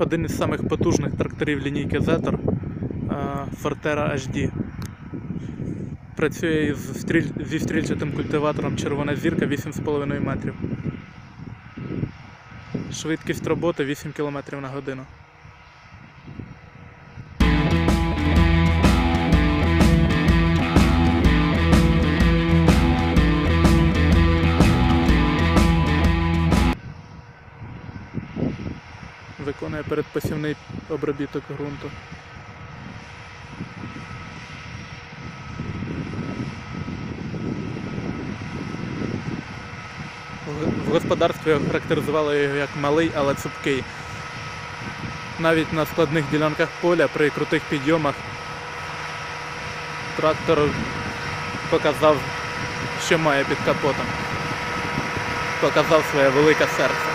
Один із самих потужних тракторів лінійки Zetor Fortera HD. Працює із стріль... зі стрільчатим культиватором червона зірка 8,5 метрів. Швидкість роботи 8 км на годину. Передпосівний обробіток ґрунту. В- господарстві характеризували його як малий, але цупкий. Навіть на складних ділянках поля при крутих підйомах трактор показав, що має під капотом. Показав своє велике серце.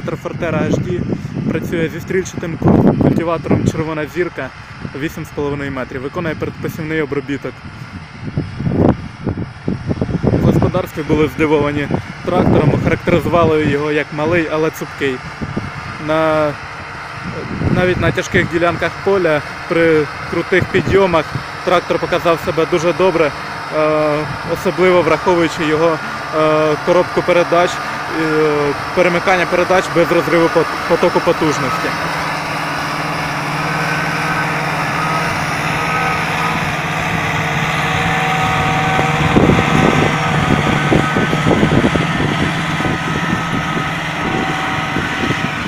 Зетер Фортера HD працює зі стрільчатим культиватором червона зірка 8,5 метрів. Виконує передпосівний обробіток. В господарстві були здивовані трактором, характеризували його як малий, але цупкий. На, навіть на тяжких ділянках поля при крутих підйомах трактор показав себе дуже добре, е, особливо враховуючи його е, коробку передач, перемикання передач без розриву пот- потоку потужності.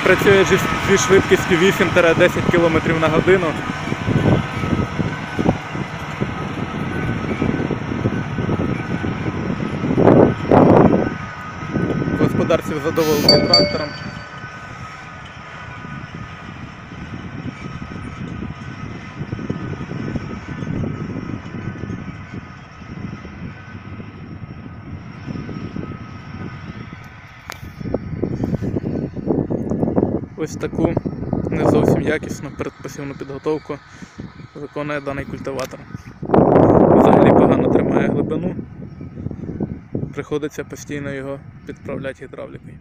Працює зі швидкістю 8-10 км на годину. Господарців задоволені трактором. Ось таку не зовсім якісно передпосівну підготовку виконує даний культиватор. Взагалі погано тримає глибину. Приходиться постійно його підправляти гідравлікою.